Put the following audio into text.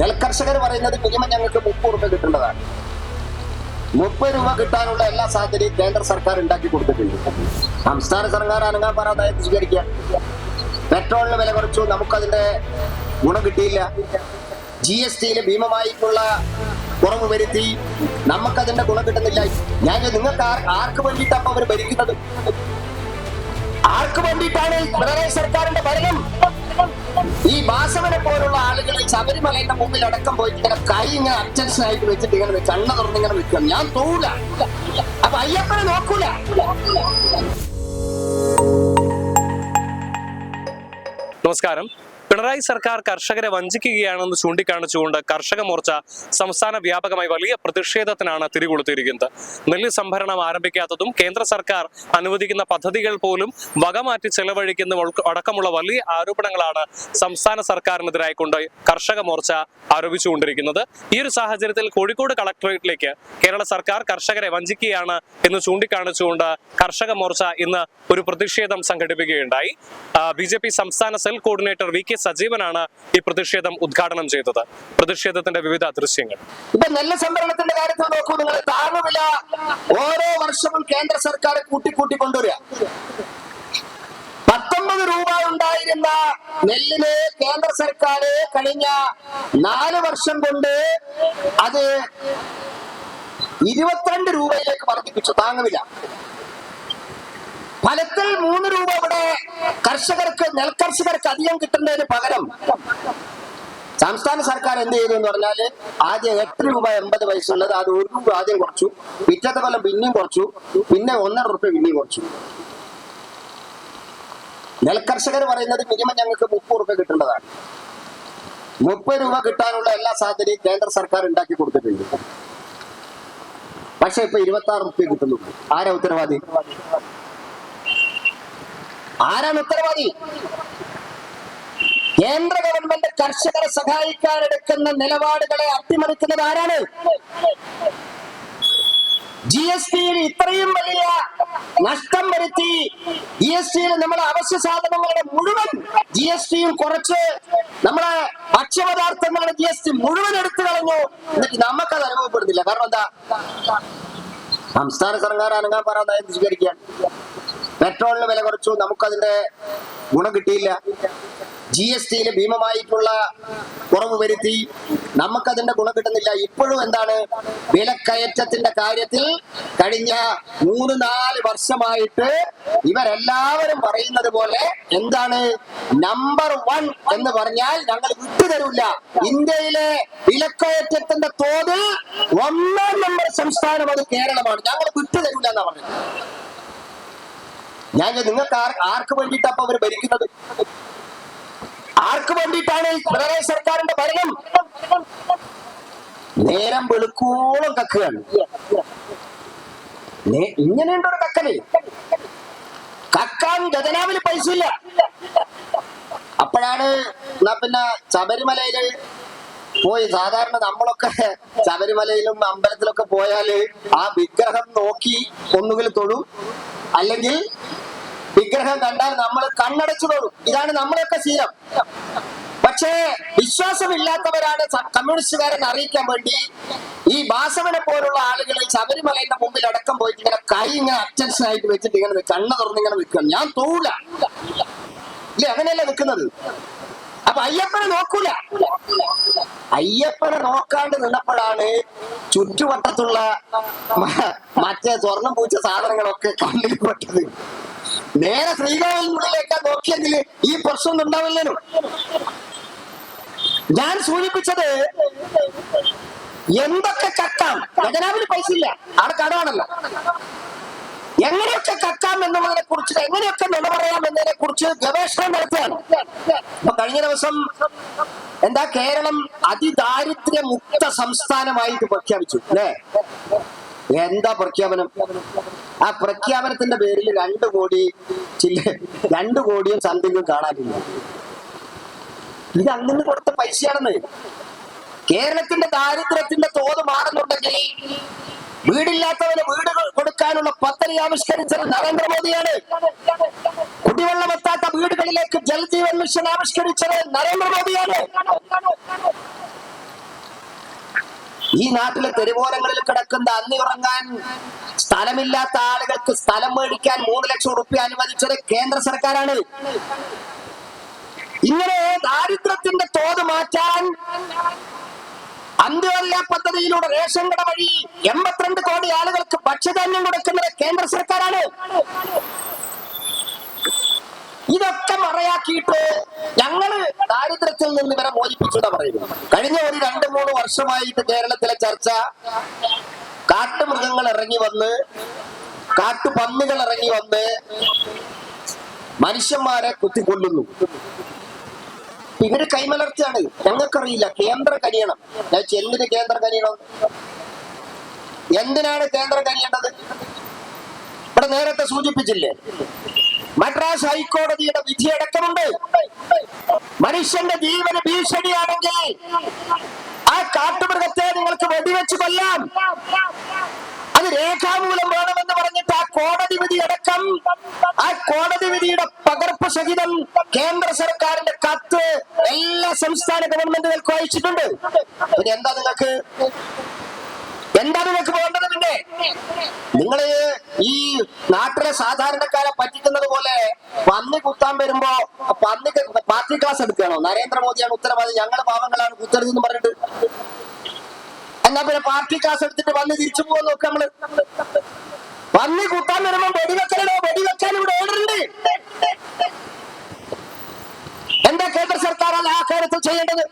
നെൽകർഷകർ പറയുന്നത് മിനിമം ഞങ്ങൾക്ക് മുപ്പത് രൂപ കിട്ടേണ്ടതാണ്. മുപ്പത് രൂപ കിട്ടാനുള്ള എല്ലാ സാധ്യതയും കേന്ദ്ര സർക്കാർ ഉണ്ടാക്കി കൊടുത്തിട്ടുണ്ട്. സംസ്ഥാന സർക്കാർ അനങ്ങാൻ പറയാതെ സ്വീകരിക്കുക പെട്രോളിന് വില കുറച്ചു നമുക്കതിന്റെ ഗുണം കിട്ടിയില്ല. ജി എസ് ടിയിൽ ഭീമമായിട്ടുള്ള കുറവ് വരുത്തി നമുക്കതിന്റെ ഗുണം കിട്ടുന്നില്ല. ഞാൻ നിങ്ങൾക്ക് ആർക്ക് വേണ്ടിയിട്ടാണ് അപ്പൊ അവർ ഭരിക്കുന്നത്? ആർക്ക് വേണ്ടിയിട്ടാണ് പിണറായി സർക്കാരിന്റെ ഭരണം? ഈ വാസവനെ പോലുള്ള ആളുകളെ ശബരിമലയുടെ മുമ്പിൽ അടക്കം പോയിട്ട് ഇങ്ങനെ കൈ ഇങ്ങനെ അറ്റൻഷൻ ആയിട്ട് വെച്ചിട്ട് ഇങ്ങനെ കണ്ണ തുറന്നിങ്ങനെ നിൽക്കാം ഞാൻ തോല അപ്പൊ അയ്യപ്പനെ നോക്കൂല. നമസ്കാരം. പിണറായി സർക്കാർ കർഷകരെ വഞ്ചിക്കുകയാണെന്ന് ചൂണ്ടിക്കാണിച്ചുകൊണ്ട് കർഷക മോർച്ച സംസ്ഥാന വ്യാപകമായി വലിയ പ്രതിഷേധത്തിനാണ് തിരികൊളുത്തിയിരിക്കുന്നത്. നെല്ല് സംഭരണം ആരംഭിക്കാത്തതും കേന്ദ്ര സർക്കാർ അനുവദിക്കുന്ന പദ്ധതികൾ പോലും വകമാറ്റി ചെലവഴിക്കുന്ന അടക്കമുള്ള വലിയ ആരോപണങ്ങളാണ് സംസ്ഥാന സർക്കാരിനെതിരായിക്കൊണ്ട് കർഷക മോർച്ച ആരോപിച്ചുകൊണ്ടിരിക്കുന്നത്. ഈ ഒരു സാഹചര്യത്തിൽ കോഴിക്കോട് കളക്ടറേറ്റിലേക്ക് കേരള സർക്കാർ കർഷകരെ വഞ്ചിക്കുകയാണ് എന്ന് ചൂണ്ടിക്കാണിച്ചുകൊണ്ട് കർഷക മോർച്ച ഇന്ന് ഒരു പ്രതിഷേധം സംഘടിപ്പിക്കുകയുണ്ടായി. ബി സംസ്ഥാന സെൽ കോർഡിനേറ്റർ വി കെ സജീവനാണ് ഈ പ്രതിഷേധം ഉദ്ഘാടനം ചെയ്തത്. പ്രതിഷേധത്തിന്റെ വിവിധ ദൃശ്യങ്ങൾ. ഇപ്പൊ നെല്ല് സംഭരണത്തിന്റെ കാര്യത്തിൽ നോക്കൂ നിങ്ങൾ താങ്ങുവില ഓരോ വർഷവും കേന്ദ്ര സർക്കാർ കൂട്ടിക്കൂട്ടി കൊണ്ടുവരിക. പത്തൊമ്പത് രൂപ ഉണ്ടായിരുന്ന നെല്ലിന് കേന്ദ്ര സർക്കാർ കഴിഞ്ഞ നാല് വർഷം കൊണ്ട് അത് ഇരുപത്തിരണ്ട് രൂപയിലേക്ക് വർദ്ധിപ്പിച്ചു താങ്ങുവില ഫലത്തിൽ മൂന്ന് രൂപ ഇവിടെ കർഷകർക്ക് നെൽകർഷകർക്ക് അധികം കിട്ടുന്നതിന് പകരം സംസ്ഥാന സർക്കാർ എന്ത് ചെയ്തു എന്ന് പറഞ്ഞാൽ ആദ്യം എട്ട് രൂപ എൺപത് പൈസ ഉള്ളത് അത് ഒരു രൂപ ആദ്യം കുറച്ചു. പിറ്റത്തെ കൊല്ലം പിന്നെയും കുറച്ചു. പിന്നെ ഒന്നര റുപ്യ പിന്നെയും കുറച്ചു. നെൽകർഷകർ പറയുന്നത് മിനിമം ഞങ്ങൾക്ക് മുപ്പത് റുപ്യ കിട്ടേണ്ടതാണ്. മുപ്പത് രൂപ കിട്ടാനുള്ള എല്ലാ സാധ്യതയും കേന്ദ്ര സർക്കാർ ഉണ്ടാക്കി കൊടുത്തിട്ടുണ്ട്. പക്ഷെ ഇപ്പൊ ഇരുപത്തി ആറ് റുപ്യ കിട്ടുന്നുള്ളൂ. ആരാ ഉത്തരവാദി? ആരാണ് ഉത്തരവാദി? കേന്ദ്ര ഗവൺമെന്റ് കർഷകരെ സഹായിക്കാൻ എടുക്കുന്ന നിലപാടുകളെ അട്ടിമറിക്കുന്നത് ആരാണ്? ജി എസ് ടിയിൽ ഇത്രയും വലിയ നഷ്ടം വരുത്തി ജി എസ് ടിയിൽ നമ്മളെ അവശ്യ സാധനങ്ങളുടെ മുഴുവൻ ജി എസ് ടിയും കുറച്ച് നമ്മളെ ഭക്ഷ്യപദാർത്ഥങ്ങളുടെ ജി എസ് ടി മുഴുവൻ എടുത്തു കളഞ്ഞു. എന്നിട്ട് നമുക്കത് അനുഭവപ്പെടുന്നില്ല. കാരണം എന്താ? സംസ്ഥാന സർക്കാർ അനങ്ങാൻ പറയാൻ സ്വീകരിക്കാൻ പെട്രോളിന് വില കുറച്ചു നമുക്കതിന്റെ ഗുണം കിട്ടിയില്ല. ജി എസ് ടിയിൽ ഭീമമായിട്ടുള്ള കുറവ് വരുത്തി നമുക്കതിന്റെ ഗുണം കിട്ടുന്നില്ല. ഇപ്പോഴും എന്താണ് വിലക്കയറ്റത്തിന്റെ കാര്യത്തിൽ കഴിഞ്ഞ മൂന്ന് നാല് വർഷമായിട്ട് ഇവരെല്ലാവരും പറയുന്നത് പോലെ എന്താണ് നമ്പർ വൺ എന്ന് പറഞ്ഞാൽ ഞങ്ങൾ വിട്ടുതരില്ല. ഇന്ത്യയിലെ വിലക്കയറ്റത്തിന്റെ തോത് ഒന്നാം നമ്പർ സംസ്ഥാനം അത് കേരളമാണ്. ഞങ്ങൾ വിട്ടുതരില്ല എന്നാണ് പറഞ്ഞത്. ഞാൻ നിങ്ങൾക്ക് ആർക്ക് വേണ്ടിയിട്ടാ അവർ ഭരിക്കുന്നത്? ആർക്ക് വേണ്ടിയിട്ടാണ് പിണറായി സർക്കാരിന്റെ ഭരണം? നേരം വെളുക്കോളം കക്കുകയാണ് ഇങ്ങനെയുണ്ടോ കക്കൽ? കക്കാൻ ഗതനാവിൽ പൈസ ഇല്ല അപ്പോഴാണ് എന്നാ പിന്നെ ശബരിമലയിൽ പോയി സാധാരണ നമ്മളൊക്കെ ശബരിമലയിലും അമ്പലത്തിലൊക്കെ പോയാൽ ആ വിഗ്രഹം നോക്കി ഒന്നുകിൽ തൊഴും അല്ലെങ്കിൽ വിഗ്രഹം കണ്ടാൽ നമ്മൾ കണ്ണടച്ചു പോകും ഇതാണ് നമ്മളൊക്കെ ശീലം. പക്ഷേ വിശ്വാസമില്ലാത്തവരാണ് കമ്മ്യൂണിസ്റ്റുകാരെന്ന് അറിയിക്കാൻ വേണ്ടി ഈ വാസവനെ പോലുള്ള ആളുകൾ ശബരിമലയുടെ മുമ്പിൽ അടക്കം പോയിട്ട് ഇങ്ങനെ കൈ ഇങ്ങനെ അറ്റൻഷൻ ആയിട്ട് വെച്ചിട്ട് ഇങ്ങനെ കണ്ണ തുറന്നിങ്ങനെ നിൽക്കണം ഞാൻ തോല. ഇല്ല? അങ്ങനെയല്ല നിൽക്കുന്നത്? അപ്പൊ അയ്യപ്പനെ നോക്കൂല. അയ്യപ്പനെ നോക്കാണ്ട് നിന്നപ്പോഴാണ് ചുറ്റുവട്ടത്തുള്ള മറ്റേ സ്വർണം പൂച്ച സാധനങ്ങളൊക്കെ കണ്ണിൽ പെട്ടത്. നേരെ ശ്രീകാവിനുള്ളിലേക്ക് നോക്കിയെങ്കിൽ ഈ പ്രശ്നം ഉണ്ടാവില്ലല്ലോ. ഞാൻ സൂചിപ്പിച്ചത് എന്തൊക്കെ കക്കാം? ഖജനാവിന് പൈസ ഇല്ല. അവിടെ കടമാണല്ലോ. എങ്ങനെയൊക്കെ കക്കാം എന്നുള്ളതിനെ കുറിച്ച് എങ്ങനെയൊക്കെ നില പറയാം എന്നതിനെ കുറിച്ച് ഗവേഷണം നടത്തുകയാണ്. കഴിഞ്ഞ ദിവസം എന്താ കേരളം അതിദാരിദ്ര്യ മുക്ത സംസ്ഥാനമായിട്ട് പ്രഖ്യാപിച്ചു അല്ലേ? എന്താ പ്രഖ്യാപനം? ആ പ്രഖ്യാപനത്തിന്റെ പേരിൽ രണ്ടു കോടി ചില്ല രണ്ടു കോടിയും സംതിങ്ങും കാണാനില്ല. ഇത് അങ്ങനെ കൊടുത്ത പൈസയാണെന്ന്. കേരളത്തിന്റെ ദാരിദ്ര്യത്തിന്റെ തോത് മാറുന്നുണ്ടെങ്കിൽ വീടില്ലാത്തവന് വീട് കൊടുക്കാനുള്ള പദ്ധതി ആവിഷ്കരിച്ചത് നരേന്ദ്രമോദിയാണ്. കുടിവെള്ളമെത്താത്ത ജലജീവൻ മിഷൻ ആവിഷ്കരിച്ചത് നരേന്ദ്രമോദിയാണ്. ഈ നാട്ടിലെ തെരുവോരങ്ങളിൽ കിടക്കുന്ന അന്നി സ്ഥലമില്ലാത്ത ആളുകൾക്ക് സ്ഥലം മേടിക്കാൻ മൂന്ന് ലക്ഷം റുപ്യ അനുവദിച്ചത് കേന്ദ്ര സർക്കാരാണ്. ഇങ്ങനെ ദാരിദ്ര്യത്തിന്റെ തോത് മാറ്റാൻ അന്ത്യോദയ പദ്ധതിയിലൂടെ റേഷൻ കട വഴി എൺപത്തിരണ്ട് കോടി ആളുകൾക്ക് ഭക്ഷ്യധാന്യം കൊടുക്കുന്നത് കേന്ദ്ര സർക്കാരാണ്. ഇതൊക്കെ മറയാക്കിയിട്ട് ഞങ്ങൾ ദാരിദ്ര്യത്തിൽ നിന്ന് ഇവരെ മോചിപ്പിച്ചുകൊണ്ട് പറയുന്നത്. കഴിഞ്ഞ ഒരു രണ്ട് മൂന്ന് വർഷമായിട്ട് കേരളത്തിലെ ചർച്ച കാട്ടുമൃഗങ്ങൾ ഇറങ്ങി വന്ന് കാട്ടുപന്നികൾ ഇറങ്ങി വന്ന് മനുഷ്യന്മാരെ കുത്തിക്കൊല്ലുന്നു. ഇവർ കൈമലർച്ചയാണ് ഞങ്ങൾക്കറിയില്ല കേന്ദ്ര കനിയണം. എന്തിന് കേന്ദ്ര കനിയണം? എന്തിനാണ് കേന്ദ്രം കനിയേണ്ടത്? ഇവിടെ നേരത്തെ സൂചിപ്പിച്ചില്ലേ? മദ്രാസ് ഹൈക്കോടതിയുടെ വിധിയടക്കമുണ്ട്. മനുഷ്യന്റെ ജീവന് ഭീഷണിയാണെങ്കിൽ ആ കാട്ടുമൃഗത്തെ നിങ്ങൾക്ക് വെടിവെച്ച് കൊല്ലാം. അത് രേഖാമൂലം വേണമെന്ന് പറഞ്ഞിട്ട് ആ കോടതി വിധി അടക്കം ആ കോടതി വിധിയുടെ പകർപ്പ് സഹിതം കേന്ദ്ര സർക്കാരിന്റെ കത്ത് എല്ലാ സംസ്ഥാന ഗവൺമെന്റുകൾക്കും അയച്ചിട്ടുണ്ട്. പിന്നെ എന്താ നിങ്ങൾക്ക്? എന്താ നിങ്ങൾക്ക് വേണ്ടത് പിന്നെ? നിങ്ങൾ ഈ നാട്ടിലെ സാധാരണക്കാരെ പറ്റിക്കുന്നത് പന്നി കുത്താൻ വരുമ്പോ പന്നിക്ക് പാർട്ടി ക്ലാസ് എടുക്കുകയാണോ? നരേന്ദ്രമോദിയാണ് ഉത്തരവാദി. ഞങ്ങൾ പാവങ്ങളാണ് കുത്തരുതെന്ന് പറഞ്ഞിട്ട്. എന്നാ പിന്നെ പാർട്ടി ക്ലാസ് എടുത്തിട്ട് പന്നി തിരിച്ചു പോകാൻ നോക്കാം നമ്മൾ. പന്നി കുത്താൻ വരുമ്പോ വെടിവെക്കലോ വെടിവെക്കാൻ ഇവിടെ ഓർഡറുണ്ട് എന്താ കേന്ദ്ര സർക്കാർ ആ കാര്യത്തിൽ ചെയ്യേണ്ടത്?